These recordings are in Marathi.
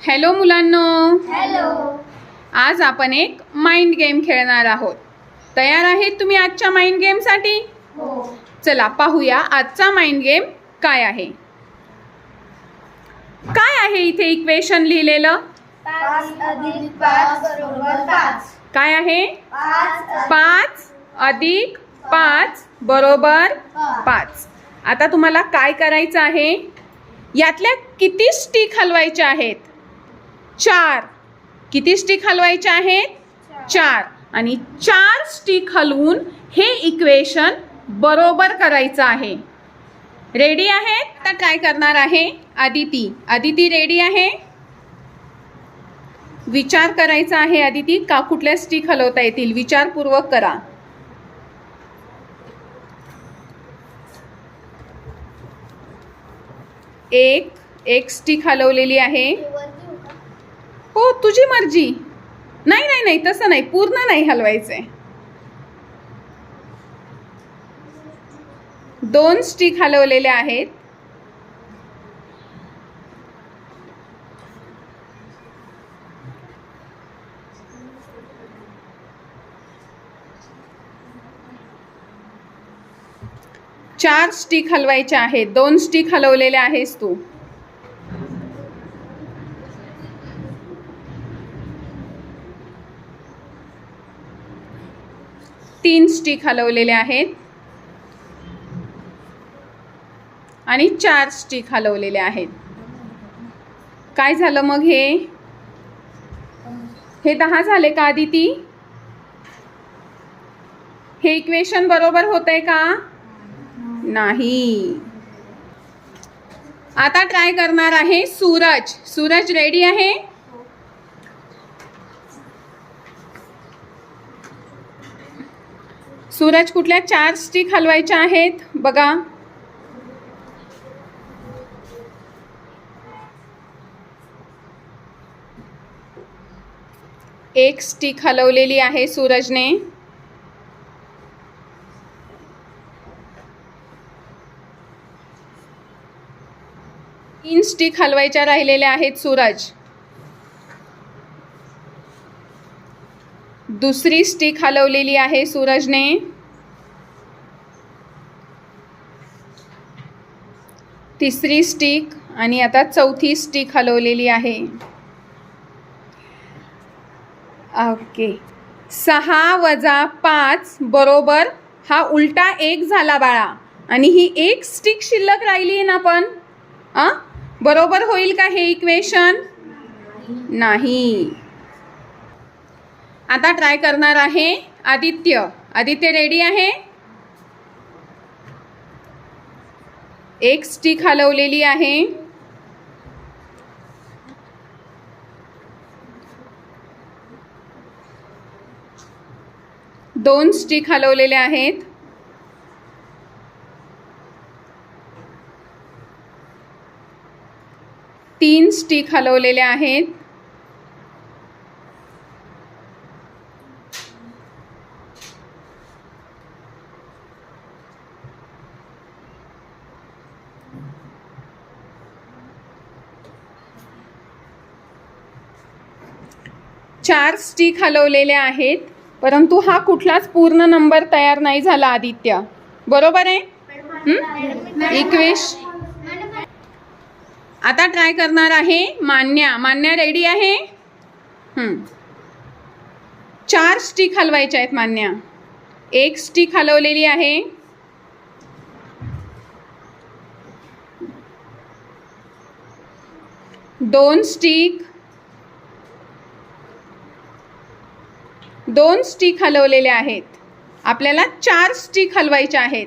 हॅलो मुलांनो. हॅलो. आज आपण एक माइंड गेम खेळणार आहोत. तयार आहेत तुम्ही आजच्या माइंड गेमसाठी हो. चला पाहूया आजचा माइंड गेम काय आहे. काय आहे इथे इक्वेशन लिहिलेलं? पाच अधिक पाच बरोबर पाच. काय आहे? पाच अधिक पाच बरोबर पाच. आता तुम्हाला काय करायचं आहे? यातल्या किती स्टिक हलवायच्या आहेत? चार. किती स्टिक हलवायच्या आहेत? चार. आणि चार स्टिक हलवून हे इक्वेशन बरोबर करायचं आहे. रेडी आहेत? तर काय करणार आहे? आदिती. आदिती रेडी आहे? विचार करायचा आहे आदिती का कुठल्या स्टिक हलवता येतील? विचारपूर्वक करा. एक एक स्टिक हलवलेली आहे. हो तुझी मर्जी. नाही नाही नाही तसं नाही. पूर्ण नाही हलवायचंय. दोन स्टिक हलवलेले आहेत. चार स्टिक हलवायच्या आहेत. दोन स्टिक हलवलेल्या आहेस तू. तीन स्टिक हलवलेले आहेत. आणि चार स्टिक हलवलेले आहेत. काय झालं मग हे? हे दहा झाले का आदिती? हे इक्वेशन बरोबर होतंय का? नाही. आता ट्राय करणार आहे? सूरज. सूरज रेडी आहे? सूरज कुठल्या चार स्टिक हलवायच्या आहेत? बघा. एक स्टिक हलवलेली आहे सूरजने. तीन स्टिक हलवायच्या राहिलेल्या आहेत सूरज. दुसरी स्टिक हलवलेली आहे सूरजने. तिसरी स्टिक आणि आता चौथी स्टिक हलवलेली आहे. ओके. सहा वजा पाच बरोबर हा उलटा एक झाला बाळा. आणि ही एक स्टिक शिल्लक राहिली आहे ना पण. बरोबर होईल का हे इक्वेशन नाही. आता ट्राय करणार आहे आदित्य. आदित्य रेडी आहे? एक स्टिक हलवलेली आहे. दोन स्टिक हलवलेले आहेत. तीन स्टिक हलवलेले आहेत. चार स्टिक हलवलेल्या आहेत. परंतु हा कुठलाच पूर्ण नंबर तयार नाही झाला आदित्य. बरोबर आहे? इक्वेश आता ट्राय करणार आहे मान्या. मान्या रेडी आहे? चार स्टिक हलवायच्या आहेत मान्या. एक स्टिक हलवलेली आहे. दोन स्टिक दोन स्टिक हलवलेले आहेत. आपल्याला चार स्टिक हलवायच्या आहेत.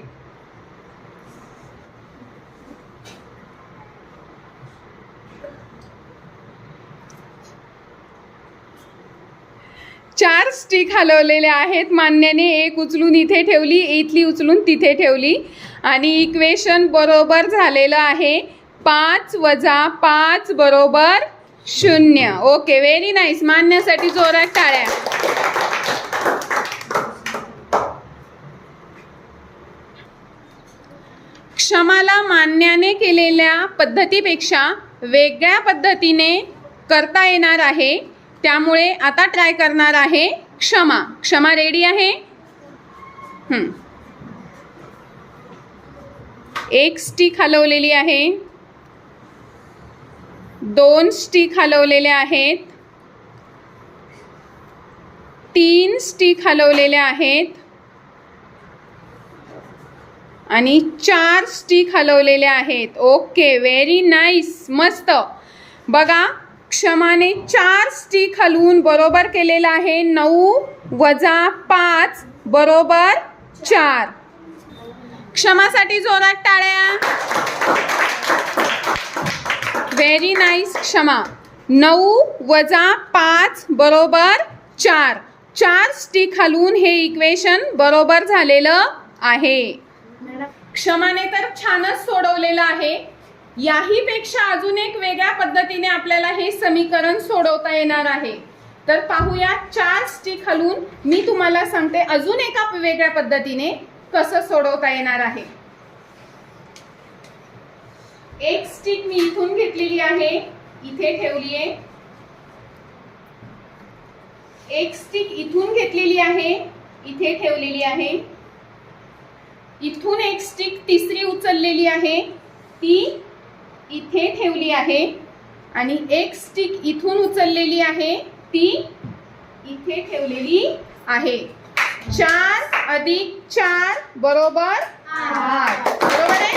चार स्टिक हलवलेले आहेत. मान्याने एक उचलून इथे ठेवली इथली उचलून तिथे ठेवली. आणि इक्वेशन बरोबर झालेलं आहे पाच वजा पाच बरोबर शून्य. ओके व्हेरी नाईस मान्यासाठी जोरात टाळ्या. क्षमाला मान्याने केलेल्या पद्धतीपेक्षा वेगळ्या पद्धतीने करता येणार आहे. त्यामुळे आता ट्राय करणार आहे क्षमा. क्षमा रेडी आहे? एक स्टिक हलवलेली आहे. दोन स्टिक हलवलेल्या आहेत. तीन स्टिक हलवलेल्या आहेत. आणि चार स्टिक हलवलेल्या आहेत. ओके व्हेरी नाईस मस्त. बघा क्षमाने चार स्टिक हलवून बरोबर केलेलं आहे. नऊ वजा पाच बरोबर चार. क्षमासाठी जोरात टाळ्या. व्हेरी नाईस क्षमा. नऊ वजा पाच बरोबर चार. चार स्टिक हलवून हे इक्वेशन बरोबर झालेलं आहे. क्षमाने तर छानच सोडवलेलं आहे. याही पेक्षा अजून एक वेगळ्या पद्धतीने आपल्याला हे समीकरण सोडवता येणार आहे. तर पाहूया चार स्टिक हलवून मी तुम्हाला सांगते अजून एका वेगळ्या पद्धतीने कसं सोडवता येणार आहे. एक स्टिक मी इथून घेतलेली आहे. इथे ठेवली आहे एक स्टिक इथून घेतलेली आहे. इथे ठेवलेली आहे. इथून एक स्टिक तिसरी उचललेली आहे. ती इथे ठेवली आहे. आणि एक स्टिक इथून उचललेली आहे. ती इथे ठेवलेली आहे. चार अधिक चार बरोबर आठ. बरोबर आहे?